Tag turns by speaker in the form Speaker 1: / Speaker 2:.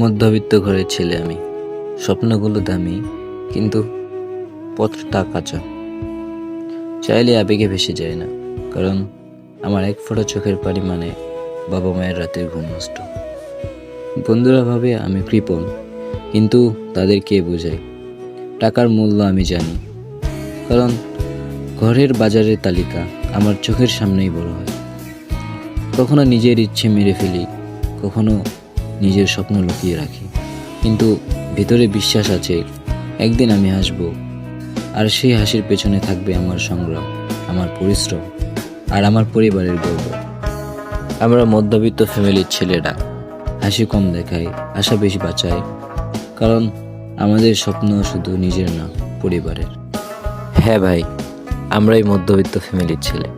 Speaker 1: মধ্যবিত্ত ঘরের ছেলে আমি। স্বপ্নগুলো দামি, কিন্তু পথটা কাঁচা। চাইলে আবেগে ভেসে যায় না, কারণ আমার এক ফোঁটা চোখের পানি মানে বাবা মায়ের রাতের ঘুম নষ্ট। বন্ধুরা ভাবে আমি কৃপণ, কিন্তু তাদের কে বোঝায়? টাকার মূল্য আমি জানি, কারণ ঘরের বাজারের তালিকা আমার চোখের সামনেই বড় হয়। কখনো নিজের ইচ্ছে মেরে ফেলি, কখনো নিজের স্বপ্ন লুকিয়ে রাখি। কিন্তু ভিতরে বিশ্বাস আছে, একদিন আমি হাসব। আর সেই হাসির পেছনে থাকবে আমার সংগ্রাম, আমার পরিশ্রম আর আমার পরিবারের গর্ব। আমরা মধ্যবিত্ত ফ্যামিলির ছেলেরা, হাসি কম দেখাই আশা বেশি বাঁচাই কারণ আমাদের স্বপ্ন শুধু নিজের না, পরিবারের। হ্যাঁ ভাই, আমরাই মধ্যবিত্ত ফ্যামিলির ছেলে।